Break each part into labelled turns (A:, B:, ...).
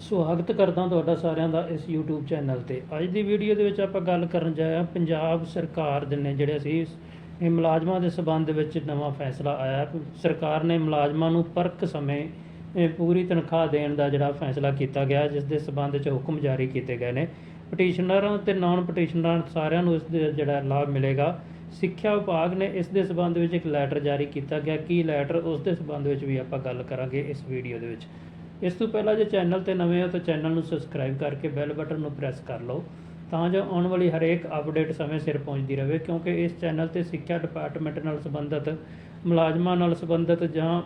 A: ਸਵਾਗਤ ਕਰਦਾ ਤੁਹਾਡਾ ਸਾਰਿਆਂ ਦਾ ਇਸ YouTube ਚੈਨਲ ਤੇ। ਅੱਜ ਦੀ ਵੀਡੀਓ ਦੇ ਵਿੱਚ ਆਪਾਂ ਗੱਲ ਕਰਨ ਜਾਇਆ ਪੰਜਾਬ ਸਰਕਾਰ ਦੇ ਨੇ ਜਿਹੜੇ ਸੀ ਇਹ ਮੁਲਾਜ਼ਮਾਂ ਦੇ ਸਬੰਧ ਵਿੱਚ ਨਵਾਂ ਫੈਸਲਾ ਆਇਆ ਸਰਕਾਰ ਨੇ ਮੁਲਾਜ਼ਮਾਂ ਨੂੰ ਪਰਕ ਸਮੇਂ ਇਹ ਪੂਰੀ ਤਨਖਾਹ ਦੇਣ ਦਾ ਜਿਹੜਾ ਫੈਸਲਾ ਕੀਤਾ ਗਿਆ, ਜਿਸ ਦੇ ਸਬੰਧ ਵਿੱਚ ਹੁਕਮ ਜਾਰੀ ਕੀਤੇ ਗਏ ਨੇ। ਪਟੀਸ਼ਨਰਾਂ ਤੇ ਨਾਨ ਪਟੀਸ਼ਨਰਾਂ ਸਾਰਿਆਂ ਨੂੰ ਇਸ ਦੇ ਜਿਹੜਾ ਲਾਭ ਮਿਲੇਗਾ। ਸਿੱਖਿਆ ਵਿਭਾਗ ਨੇ ਇਸ ਦੇ ਸਬੰਧ ਵਿੱਚ ਇੱਕ ਲੈਟਰ ਜਾਰੀ ਕੀਤਾ ਗਿਆ। ਕੀ ਲੈਟਰ ਉਸ ਦੇ ਸਬੰਧ ਵਿੱਚ ਵੀ ਆਪਾਂ ਗੱਲ ਕਰਾਂਗੇ ਇਸ ਵੀਡੀਓ ਦੇ ਵਿੱਚ। ਇਸ ਤੋਂ ਪਹਿਲਾਂ ਜੇ ਚੈਨਲ ਤੇ ਨਵੇਂ ਹੋ ਤਾਂ ਚੈਨਲ ਨੂੰ ਸਬਸਕ੍ਰਾਈਬ ਕਰਕੇ ਬੈਲ ਬਟਨ ਨੂੰ ਪ੍ਰੈਸ ਕਰ ਲਓ, ਤਾਂ ਜੋ ਆਉਣ ਵਾਲੀ ਹਰੇਕ ਅਪਡੇਟ ਸਮੇਂ ਸਿਰ ਪਹੁੰਚਦੀ ਰਹੇ, ਕਿਉਂਕਿ ਇਸ ਚੈਨਲ ਤੇ ਸਿੱਖਿਆ ਡਿਪਾਰਟਮੈਂਟ ਨਾਲ ਸੰਬੰਧਿਤ, ਮੁਲਾਜ਼ਮਾਂ ਨਾਲ ਸੰਬੰਧਿਤ ਜਾਂ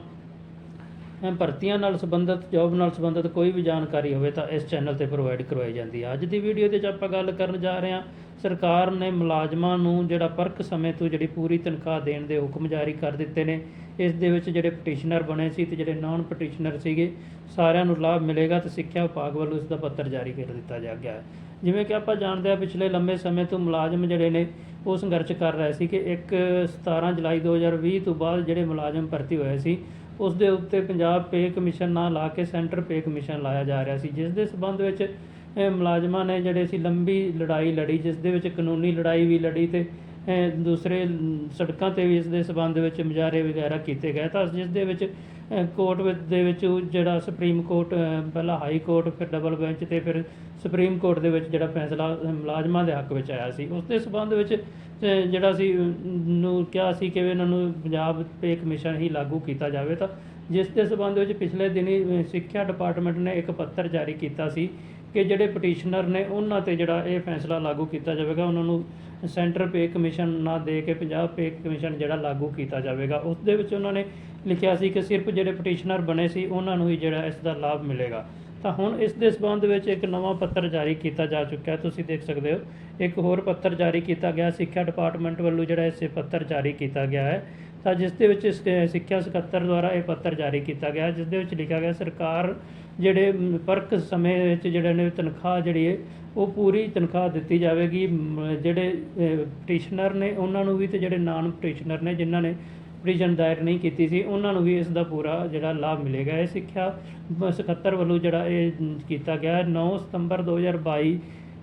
A: ਭਰਤੀਆਂ ਨਾਲ ਸੰਬੰਧਿਤ ਜੌਬ ਨਾਲ ਸੰਬੰਧਿਤ ਕੋਈ ਵੀ ਜਾਣਕਾਰੀ ਹੋਵੇ ਤਾਂ ਇਸ ਚੈਨਲ ਤੇ ਪ੍ਰੋਵਾਈਡ ਕਰਵਾਈ ਜਾਂਦੀ ਹੈ। ਅੱਜ ਦੀ ਵੀਡੀਓ ਦੇ ਵਿੱਚ ਆਪਾਂ ਗੱਲ ਕਰਨ ਜਾ ਰਹੇ ਹਾਂ ਸਰਕਾਰ ਨੇ ਮੁਲਾਜ਼ਮਾਂ ਨੂੰ ਜਿਹੜਾ ਪਰਕ ਸਮੇਂ ਤੋਂ ਜਿਹੜੀ ਪੂਰੀ ਤਨਖਾਹ ਦੇਣ ਦੇ ਹੁਕਮ ਜਾਰੀ ਕਰ ਦਿੱਤੇ ਨੇ। ਇਸ ਦੇ ਵਿੱਚ ਜਿਹੜੇ ਪਟੀਸ਼ਨਰ ਬਣੇ ਸੀ ਤੇ ਜਿਹੜੇ ਨਾਨ ਪਟੀਸ਼ਨਰ ਸੀਗੇ, ਸਾਰਿਆਂ ਨੂੰ ਲਾਭ ਮਿਲੇਗਾ ਤੇ ਸਿੱਖਿਆ ਵਿਭਾਗ ਵੱਲੋਂ ਇਸ ਦਾ ਪੱਤਰ ਜਾਰੀ ਕਰ ਦਿੱਤਾ ਜਾ ਗਿਆ ਹੈ ਜਿਵੇਂ ਕਿ ਆਪਾਂ ਜਾਣਦੇ ਹਾਂ, ਪਿਛਲੇ ਲੰਬੇ ਸਮੇਂ ਤੋਂ ਮੁਲਾਜ਼ਮ ਜਿਹੜੇ ਨੇ, ਉਹ ਸੰਘਰਸ਼ ਕਰ ਰਹੇ ਸੀ ਕਿ ਇੱਕ 17 ਜੁਲਾਈ 2020 ਤੋਂ ਬਾਅਦ ਜਿਹੜੇ ਮੁਲਾਜ਼ਮ ਭਰਤੀ ਹੋਏ ਸੀ ਉਸ ਦੇ ਉੱਤੇ ਪੰਜਾਬ ਪੇ ਕਮਿਸ਼ਨ ਨਾ ਲਾ ਕੇ ਸੈਂਟਰ ਪੇ ਕਮਿਸ਼ਨ ਲਾਇਆ ਜਾ ਰਿਹਾ ਸੀ, ਜਿਸ ਦੇ ਸਬੰਧ ਵਿੱਚ ਮੁਲਾਜ਼ਮਾਂ ਨੇ ਜਿਹੜੇ ਸੀ ਲੰਬੀ ਲੜਾਈ ਲੜੀ, ਜਿਸ ਦੇ ਵਿੱਚ ਕਾਨੂੰਨੀ ਲੜਾਈ ਵੀ ਲੜੀ ਤੇ ਦੂਸਰੇ ਸੜਕਾਂ ਤੇ ਵੀ ਇਸ ਦੇ ਸਬੰਧ ਵਿੱਚ ਮੁਜ਼ਾਹਰੇ ਵਗੈਰਾ ਕੀਤੇ ਗਏ। ਤਾਂ ਜਿਸ ਦੇ ਵਿੱਚ ਕੋਰਟ ਵਿੱਚ ਦੇ ਵਿੱਚ ਉਹ ਜਿਹੜਾ ਸੁਪਰੀਮ ਕੋਰਟ ਪਹਿਲਾਂ ਹਾਈ ਕੋਰਟ, ਫਿਰ ਡਬਲ ਬੈਂਚ ਤੇ ਫਿਰ ਸੁਪਰੀਮ ਕੋਰਟ ਦੇ ਵਿੱਚ ਜਿਹੜਾ ਫੈਸਲਾ ਮੁਲਾਜ਼ਮਾਂ ਦੇ ਹੱਕ ਵਿੱਚ ਆਇਆ ਸੀ। ਉਸ ਦੇ ਸਬੰਧ ਵਿੱਚ ਜਿਹੜਾ ਸੀ ਨੂੰ ਕਿਹਾ ਸੀ ਕਿ ਵੀ ਇਹਨਾਂ ਨੂੰ ਪੰਜਾਬ ਪੇ ਕਮਿਸ਼ਨ ਹੀ ਲਾਗੂ ਕੀਤਾ ਜਾਵੇ। ਤਾਂ ਜਿਸ ਦੇ ਸਬੰਧ ਵਿੱਚ ਪਿਛਲੇ ਦਿਨੀ ਸਿੱਖਿਆ ਡਿਪਾਰਟਮੈਂਟ ਨੇ ਇੱਕ ਪੱਤਰ ਜਾਰੀ ਕੀਤਾ ਸੀ ਕਿ ਜਿਹੜੇ ਪਟੀਸ਼ਨਰ ਨੇ ਉਹਨਾਂ ਤੇ ਜਿਹੜਾ ਇਹ ਫੈਸਲਾ ਲਾਗੂ ਕੀਤਾ ਜਾਵੇਗਾ, ਉਹਨਾਂ ਨੂੰ ਸੈਂਟਰ ਪੇ ਕਮਿਸ਼ਨ ਨਾ ਦੇ ਕੇ ਪੰਜਾਬ ਪੇ ਕਮਿਸ਼ਨ ਜਿਹੜਾ ਲਾਗੂ ਕੀਤਾ ਜਾਵੇਗਾ। ਉਸ ਦੇ ਵਿੱਚ ਉਹਨਾਂ ਨੇ ਲਿਖਿਆ ਸੀ ਕਿ ਸਿਰਫ ਜਿਹੜੇ ਪਟੀਸ਼ਨਰ ਬਣੇ ਸੀ, ਉਹਨਾਂ ਨੂੰ ਹੀ ਜਿਹੜਾ ਇਸ ਦਾ ਲਾਭ ਮਿਲੇਗਾ। ਤਾਂ ਹੁਣ ਇਸ ਦੇ ਸਬੰਧ ਵਿੱਚ ਇੱਕ ਨਵਾਂ ਪੱਤਰ ਜਾਰੀ ਕੀਤਾ ਜਾ ਚੁੱਕਾ ਹੈ। ਤੁਸੀਂ ਦੇਖ ਸਕਦੇ ਹੋ, ਇੱਕ ਹੋਰ ਪੱਤਰ ਜਾਰੀ ਕੀਤਾ ਗਿਆ। ਸਿੱਖਿਆ ਡਿਪਾਰਟਮੈਂਟ ਵੱਲੋਂ ਜਿਹੜਾ ਇਸ ਪੱਤਰ ਜਾਰੀ ਕੀਤਾ ਗਿਆ ਹੈ। ਤਾਂ ਜਿਸ ਦੇ ਵਿੱਚ ਸਿੱਖਿਆ ਸਕੱਤਰ ਦੁਆਰਾ ਇਹ ਪੱਤਰ ਜਾਰੀ ਕੀਤਾ ਗਿਆ ਜਿਸ ਦੇ ਵਿੱਚ ਲਿਖਿਆ ਗਿਆ ਸਰਕਾਰ ਜਿਹੜੇ ਮ, ਪਰਕ ਸਮੇਂ ਵਿੱਚ ਜਿਹੜੇ ਨੇ ਤਨਖਾਹ ਜਿਹੜੀ ਹੈ ਉਹ ਪੂਰੀ ਤਨਖਾਹ ਦਿੱਤੀ ਜਾਵੇਗੀ ਜਿਹੜੇ ਪਟੀਸ਼ਨਰ ਨੇ ਉਹਨਾਂ ਨੂੰ ਵੀ ਤੇ ਜਿਹੜੇ ਨਾਨ ਪਟੀਸ਼ਨਰ ਨੇ ਜਿਨ੍ਹਾਂ ਨੇ ਪਟੀਸ਼ਨ ਦਾਇਰ ਨਹੀਂ ਕੀਤੀ ਸੀ ਉਹਨਾਂ ਨੂੰ ਵੀ ਇਸ ਦਾ ਪੂਰਾ ਜਿਹੜਾ ਲਾਭ ਮਿਲੇਗਾ ਇਹ ਸਿੱਖਿਆ ਸਕੱਤਰ ਵੱਲੋਂ ਜਿਹੜਾ ਇਹ ਕੀਤਾ ਗਿਆ ਹੈ। 9 ਸਤੰਬਰ 2022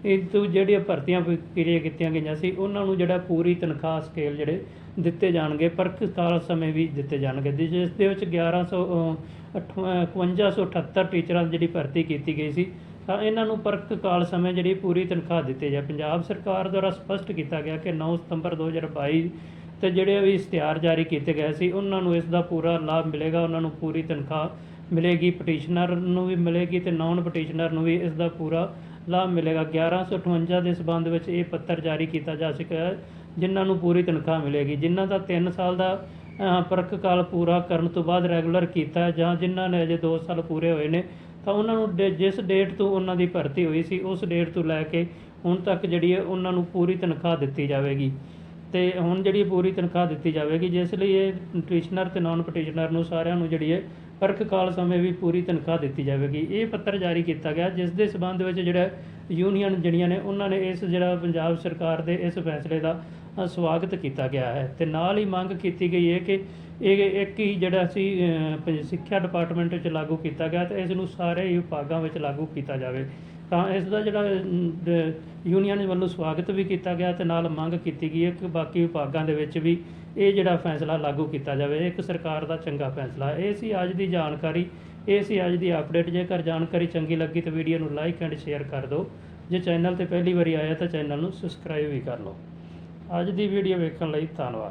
A: ਇਹ ਤੋਂ ਜਿਹੜੀਆਂ ਭਰਤੀਆਂ ਪ੍ਰਕਿਰਿਆ ਕੀਤੀਆਂ ਗਈਆਂ ਸੀ ਉਹਨਾਂ ਨੂੰ ਜਿਹੜਾ ਪੂਰੀ ਤਨਖਾਹ ਸਕੇਲ ਜਿਹੜੇ ਦਿੱਤੇ ਜਾਣਗੇ ਪਰਕ ਕਾਲ ਸਮੇਂ ਵੀ ਦਿੱਤੇ ਜਾਣਗੇ। ਜਿਸ ਦੇ ਵਿੱਚ 1100 ਅ, ਅਠ- ਅ, 5178 ਟੀਚਰਾਂ ਦੀ ਜਿਹੜੀ ਭਰਤੀ ਕੀਤੀ ਗਈ ਸੀ ਤਾਂ ਇਹਨਾਂ ਨੂੰ ਪਰਖ ਕਾਲ ਸਮੇਂ ਜਿਹੜੀ ਪੂਰੀ ਤਨਖਾਹ ਦਿੱਤੀ ਜਾ ਪੰਜਾਬ ਸਰਕਾਰ ਦੁਆਰਾ ਸਪਸ਼ਟ ਕੀਤਾ ਗਿਆ ਕਿ 9 ਸਤੰਬਰ 2022 ਤੇ ਜਿਹੜੇ ਵੀ ਇਸ਼ਤਿਹਾਰ ਜਾਰੀ ਕੀਤੇ ਗਏ ਸੀ ਉਹਨਾਂ ਨੂੰ ਇਸ ਦਾ ਪੂਰਾ ਲਾਭ ਮਿਲੇਗਾ ਉਹਨਾਂ ਨੂੰ ਪੂਰੀ ਤਨਖਾਹ ਮਿਲੇਗੀ ਪਟੀਸ਼ਨਰ ਨੂੰ ਵੀ ਮਿਲੇਗੀ ਤੇ ਨਾਨ ਪਟੀਸ਼ਨਰ ਨੂੰ ਵੀ ਇਸ ਦਾ ਪੂਰਾ ਲਾਭ ਮਿਲੇਗਾ। 1158 ਦੇ ਸਬੰਧ ਵਿੱਚ ਇਹ ਪੱਤਰ ਜਾਰੀ ਕੀਤਾ ਜਾ ਸਕਿਆ ਜਿਨ੍ਹਾਂ ਨੂੰ ਪੂਰੀ ਤਨਖਾਹ ਮਿਲੇਗੀ। ਜਿਨ੍ਹਾਂ ਦਾ 3 ਸਾਲ ਦਾ ਅ, ਕਾਲ ਪੂਰਾ ਕਰਨ ਤੋਂ ਬਾਅਦ ਰੈਗੂਲਰ ਕੀਤਾ ਜਾਂ ਜਿਨ੍ਹਾਂ ਨੇ ਅਜੇ 2 ਸਾਲ ਪੂਰੇ ਹੋਏ ਨੇ ਤਾਂ ਉਹਨਾਂ ਨੂੰ ਡੇ- ਜਿਸ ਡੇਟ ਤੋਂ ਉਹਨਾਂ ਦੀ ਭਰਤੀ ਹੋਈ ਸੀ ਉਸ ਡੇਟ ਤੋਂ ਲੈ ਕੇ ਹੁਣ ਤੱਕ ਜਿਹੜੀ ਹੈ ਉਹਨਾਂ ਨੂੰ ਪੂਰੀ ਤਨਖਾਹ ਦਿੱਤੀ ਜਾਵੇਗੀ। ਤੇ ਹੁਣ ਜਿਹੜੀ ਪੂਰੀ ਤਨਖਾਹ ਦਿੱਤੀ ਜਾਵੇਗੀ ਜਿਸ ਲਈ ਇਹ ਪਟੀਸ਼ਨਰ ਤੇ ਨਾਨ ਪਟੀਸ਼ਨਰ ਨੂੰ ਸਾਰਿਆਂ ਨੂੰ ਜਿਹੜੀ ਹੈ ਪਰਖ ਕਾਲ ਸਮੇਂ ਵੀ ਪੂਰੀ ਤਨਖਾਹ ਦਿੱਤੀ ਜਾਵੇਗੀ। ਇਹ ਪੱਤਰ ਜਾਰੀ ਕੀਤਾ ਗਿਆ, ਜਿਸ ਦੇ ਸਬੰਧ ਵਿੱਚ ਜਿਹੜਾ ਯੂਨੀਅਨ ਜਿਹੜੀਆਂ ਨੇ, ਉਹਨਾਂ ਨੇ ਇਸ ਜਿਹੜਾ ਪੰਜਾਬ ਸਰਕਾਰ ਦੇ ਇਸ ਫੈਸਲੇ ਦਾ ਸਵਾਗਤ ਕੀਤਾ ਗਿਆ ਹੈ। ਤੇ ਨਾਲ ਹੀ ਮੰਗ ਕੀਤੀ ਗਈ ਹੈ ਕਿ ਇਹ ਇੱਕ ਹੀ ਜਿਹੜਾ ਸੀ ਅ, ਸਿੱਖਿਆ ਡਿਪਾਰਟਮੈਂਟ ਵਿੱਚ ਲਾਗੂ ਕੀਤਾ ਗਿਆ ਤੇ ਇਸ ਨੂੰ ਸਾਰੇ ਹੀ ਵਿਭਾਗਾਂ ਵਿੱਚ ਲਾਗੂ ਕੀਤਾ ਜਾਵੇ। ਤਾਂ ਇਸ ਦਾ ਜਿਹੜਾ ਯੂਨੀਅਨ ਵੱਲੋਂ ਸਵਾਗਤ ਵੀ ਕੀਤਾ ਗਿਆ ਤੇ ਨਾਲ ਮੰਗ ਕੀਤੀ ਗਈ ਹੈ ਕਿ ਬਾਕੀ ਵਿਭਾਗਾਂ ਦੇ ਵਿੱਚ ਵੀ ਇਹ ਜਿਹੜਾ ਫੈਸਲਾ ਲਾਗੂ ਕੀਤਾ ਜਾਵੇ। ਇੱਕ ਸਰਕਾਰ ਦਾ ਚੰਗਾ ਫੈਸਲਾ। ਇਹ ਸੀ ਅੱਜ ਦੀ ਜਾਣਕਾਰੀ। ਇਹ ਸੀ ਅੱਜ ਦੀ ਅਪਡੇਟ ਜੇਕਰ ਜਾਣਕਾਰੀ ਚੰਗੀ ਲੱਗੀ ਤਾਂ ਵੀਡੀਓ ਨੂੰ ਲਾਈਕ ਐਂਡ ਸ਼ੇਅਰ ਕਰ ਦਿਓ। ਜੇ ਚੈਨਲ ਤੇ ਪਹਿਲੀ ਵਾਰੀ ਆਇਆ ਤਾਂ ਚੈਨਲ ਨੂੰ ਸਬਸਕ੍ਰਾਈਬ ਵੀ ਕਰ ਲਓ। ਅੱਜ ਦੀ ਵੀਡੀਓ ਵੇਖਣ ਲਈ ਧੰਨਵਾਦ।